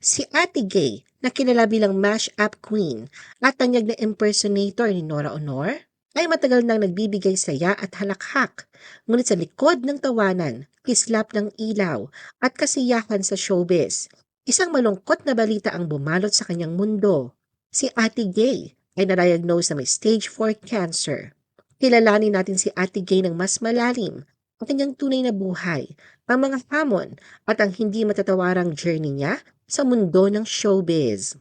Si Ate Gay, na kilala bilang mash-up queen at tanyag na impersonator ni Nora Honor, ay matagal nang nagbibigay saya at halakhak. Ngunit sa likod ng tawanan, kislap ng ilaw at kasiyahan sa showbiz, isang malungkot na balita ang bumalot sa kanyang mundo. Si Ate Gay ay na-diagnose na may stage 4 cancer. Kilalanin natin si Ate Gay ng mas malalim ang kanyang tunay na buhay, ang mga hamon at ang hindi matatawarang journey niya sa mundo ng showbiz.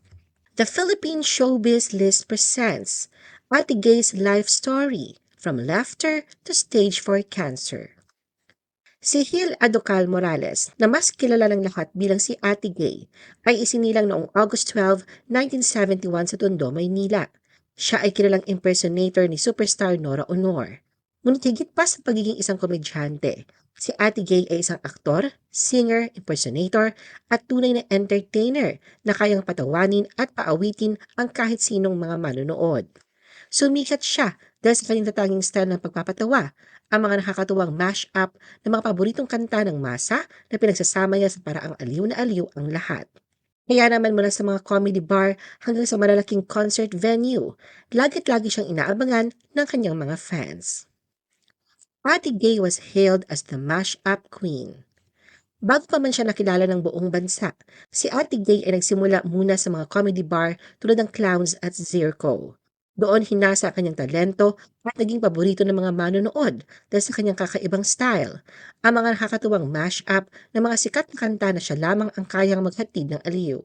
The Philippine Showbiz List presents Ate Gay's life story from laughter to stage 4 cancer. Si Hil Adocal Morales, na mas kilala ng lahat bilang si Ate Gay, ay isinilang noong August 12, 1971 sa Tondo, Maynila. Siya ay kilalang impersonator ni superstar Nora Honor. Ngunit higit pa sa pagiging isang komedyante, si Ate Gay ay isang aktor, singer, impersonator, at tunay na entertainer na kayang patawanin at paawitin ang kahit sinong mga manonood. Sumikat siya dahil sa kanyang tatanging style ng pagpapatawa, ang mga nakakatuwang mash-up ng mga paboritong kanta ng masa na pinagsasama niya sa paraang aliw na aliw ang lahat. Kaya naman mula sa mga comedy bar hanggang sa malalaking concert venue, lagit lagi siyang inaabangan ng kanyang mga fans. Ate Gay was hailed as the mash-up queen. Bago pa man siya nakilala ng buong bansa, si Ate Gay ay nagsimula muna sa mga comedy bar tulad ng Clowns at Zirco. Doon hinasa ang kanyang talento at naging paborito ng mga manonood dahil sa kanyang kakaibang style. Ang mga nakakatuwang mash-up ng mga sikat na kanta na siya lamang ang kayang maghatid ng aliw.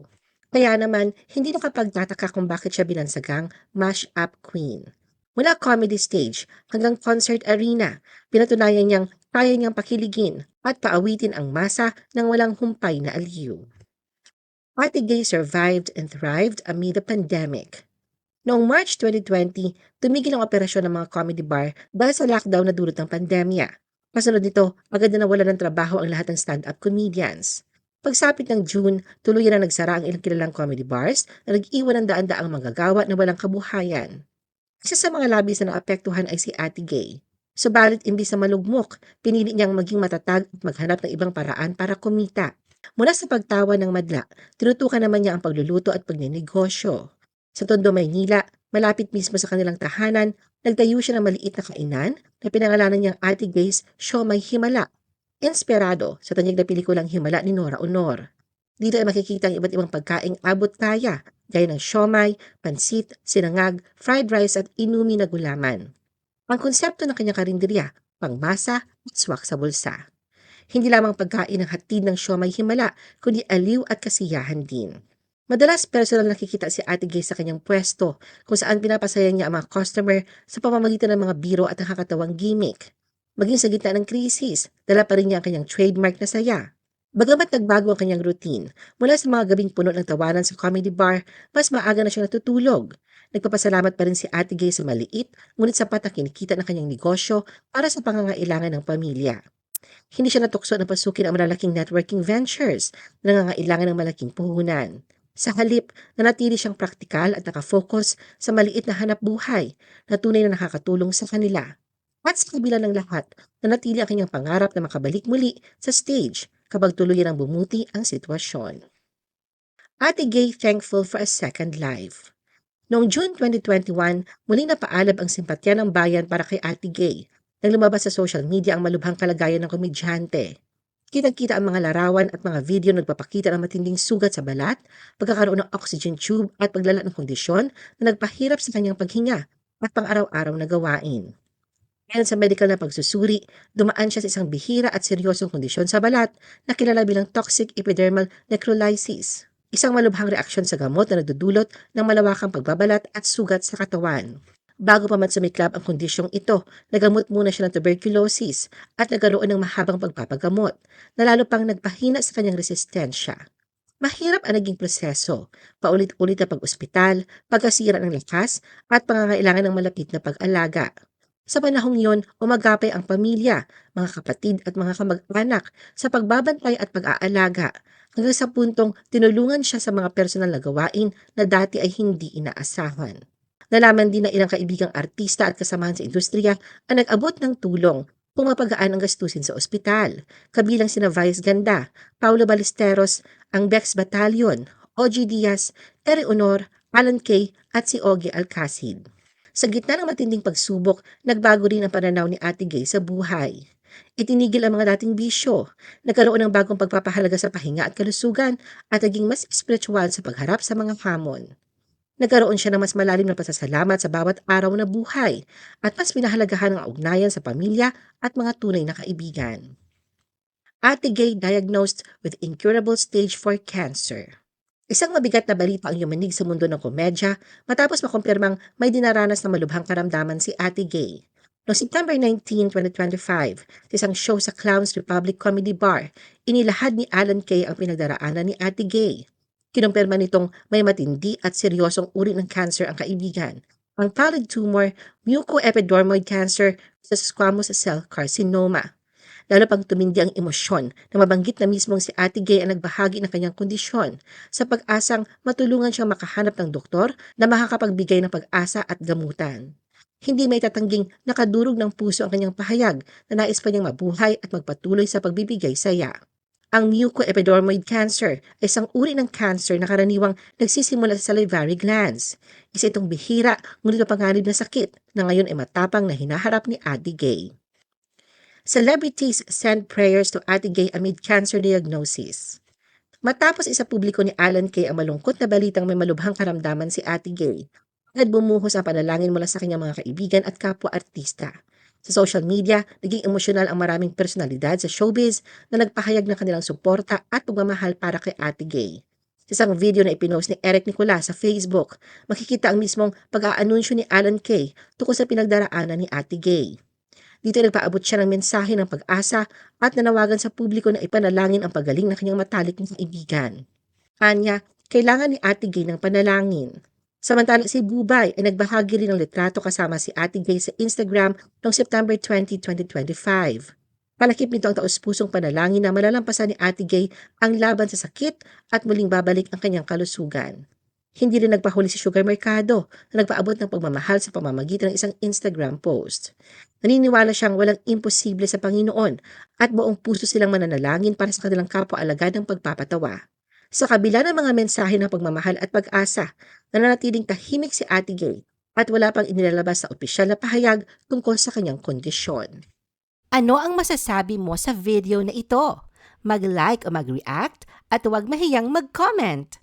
Kaya naman, hindi nakapagtataka kung bakit siya binansagang mash-up queen. Mula comedy stage hanggang concert arena, pinatunayan niyang kaya niyang pakiligin at paawitin ang masa ng walang humpay na aliw. Ate Gay survived and thrived amid the pandemic. Noong March 2020, tumigil ang operasyon ng mga comedy bar dahil sa lockdown na dulot ng pandemya. Kasunod nito, agad na nawala ng trabaho ang lahat ng stand-up comedians. Pagsapit ng June, tuluyan na nagsara ang ilang kilalang comedy bars na nag-iwan ng daan-daang manggagawa na walang kabuhayan. Isa sa mga labis na naapektuhan ay si Ate Gay. Subalit imbis na malugmok, pinili niyang maging matatag at maghanap ng ibang paraan para kumita. Mula sa pagtawa ng madla, tinutukan naman niya ang pagluluto at pagninegosyo. Sa Tondo, Maynila, malapit mismo sa kanilang tahanan, nagtayo siya ng maliit na kainan na pinangalanan niyang Ate Gay's Siomay Himala. Inspirado sa tanyag na pelikulang Himala ni Nora Honor. Dito ay makikita ang iba't ibang pagkaing abot kaya, gaya ng siomay, pansit, sinangag, fried rice at inumi na gulaman. Ang konsepto ng kanyang karinderya, pangmasa at swak sa bulsa. Hindi lamang pagkain ang hatid ng siomay himala, kundi aliw at kasiyahan din. Madalas personal nakikita si Ate Gay sa kanyang pwesto kung saan pinapasaya niya ang mga customer sa pamamagitan ng mga biro at nakakatawang gimmick. Maging sa gitna ng krisis, dala pa rin niya ang kanyang trademark na saya. Bagamat nagbago ang kanyang routine, mula sa mga gabing puno ng tawanan sa comedy bar, mas maaga na siya natutulog. Nagpapasalamat pa rin si Ate Gay sa maliit, ngunit sapat na kinikita ng kanyang negosyo para sa pangangailangan ng pamilya. Hindi siya natukso na pasukin ang malalaking networking ventures na nangangailangan ng malaking puhunan. Sa halip, nanatili siyang praktikal at nakafocus sa maliit na hanap buhay na tunay na nakakatulong sa kanila. At sa kabila ng lahat, nanatili ang kanyang pangarap na makabalik muli sa stage kapag tuluyan ang bumuti ang sitwasyon. Ate Gay thankful for a second life. Noong June 2021, muling napaalab ang simpatya ng bayan para kay Ate Gay nang lumabas sa social media ang malubhang kalagayan ng komedyante. Kitang-kita ang mga larawan at mga video nagpapakita ng matinding sugat sa balat, pagkakaroon ng oxygen tube at paglala ng kondisyon na nagpahirap sa kanyang paghinga at pang-araw-araw na gawain. Ayon sa medical na pagsusuri, dumaan siya sa isang bihira at seryosong kondisyon sa balat na kilala bilang toxic epidermal necrolysis, isang malubhang reaksyon sa gamot na nagdudulot ng malawakang pagbabalat at sugat sa katawan. Bago pa man sumiklab ang kondisyong ito, nagamot muna siya ng tuberculosis at nagkaroon ng mahabang pagpapagamot na lalo pang nagpahina sa kanyang resistensya. Mahirap ang naging proseso, paulit-ulit na pag-ospital, pagkasira ng lakas at pangangailangan ng malapit na pag-alaga. Sa panahong yon, umagapay ang pamilya, mga kapatid at mga kamag-anak sa pagbabantay at pag-aalaga hanggang sa puntong tinulungan siya sa mga personal na gawain na dati ay hindi inaasahan. Nalaman din na ilang kaibigang artista at kasamahan sa industriya ang nag-abot ng tulong kung mapagaan ang gastusin sa ospital. Kabilang sina Vice Ganda, Paulo Ballesteros, ang Bex Battalion, OG Diaz, Eri Honor, Alan Kay at si Ogie Alcacid. Sa gitna ng matinding pagsubok, nagbago rin ang pananaw ni Ate Gay sa buhay. Itinigil ang mga dating bisyo, nagkaroon ng bagong pagpapahalaga sa pahinga at kalusugan at naging mas spiritual sa pagharap sa mga hamon. Nagkaroon siya ng mas malalim na pasasalamat sa bawat araw na buhay at mas pinahalagahan ang ugnayan sa pamilya at mga tunay na kaibigan. Ate Gay diagnosed with incurable stage 4 cancer. Isang mabigat na balita ang yumanig sa mundo ng komedya matapos makumpirmang may dinaranas na malubhang karamdaman si Ate Gay. Noong September 19, 2025, sa isang show sa Clowns Republic Comedy Bar, inilahad ni Alan Kay ang pinagdaraanan ni Ate Gay. Kinumpirma nitong may matindi at seryosong uri ng cancer ang kaibigan. Ang pallid tumor, mucoepidermoid cancer sa squamous cell carcinoma. Lalo pang tumindi ang emosyon na mabanggit na mismong si Ate Gay ang nagbahagi ng kanyang kondisyon sa pag-asang matulungan siyang makahanap ng doktor na makakapagbigay ng pag-asa at gamutan. Hindi may tatangging nakadurog ng puso ang kanyang pahayag na nais pa niyang mabuhay at magpatuloy sa pagbibigay saya. Ang mucoepidermoid cancer ay isang uri ng cancer na karaniwang nagsisimula sa salivary glands. Isa itong bihira ngunit mapanganib na sakit na ngayon ay matapang na hinaharap ni Ate Gay. Celebrities send prayers to Ate Gay amid cancer diagnosis. Matapos isa publiko ni Alan Kay ang malungkot na balitang may malubhang karamdaman si Ate Gay, agad bumuhos ang panalangin mula sa kanyang mga kaibigan at kapwa-artista. Sa social media, naging emosyonal ang maraming personalidad sa showbiz na nagpahayag ng kanilang suporta at pagmamahal para kay Ate Gay. Sa isang video na ipinost ni Eric Nicolas sa Facebook, makikita ang mismong pag-aanunsyo ni Alan Kay tungkol sa pinagdaraanan ni Ate Gay. Dito nagpaabot siya ng mensahe ng pag-asa at nanawagan sa publiko na ipanalangin ang pagaling ng kanyang matalik ng kaibigan. Anya, kailangan ni Ate Gay ng panalangin. Samantalang si Bubay ay nagbahagi rin ng litrato kasama si Ate Gay sa Instagram noong September 20, 2025. Palakip nito ang taus-pusong panalangin na malalampasan ni Ate Gay ang laban sa sakit at muling babalik ang kanyang kalusugan. Hindi rin nagpahuli si Sugar Mercado na nagpaabot ng pagmamahal sa pamamagitan ng isang Instagram post. Naniniwala siyang walang imposible sa Panginoon at buong puso silang mananalangin para sa kanilang kapwa-alagad ng pagpapatawa. Sa kabila ng mga mensahe ng pagmamahal at pag-asa, nananatiling tahimik si Ate Gay at wala pang inilalabas sa opisyal na pahayag tungkol sa kanyang kondisyon. Ano ang masasabi mo sa video na ito? Mag-like o mag-react at huwag mahiyang mag-comment.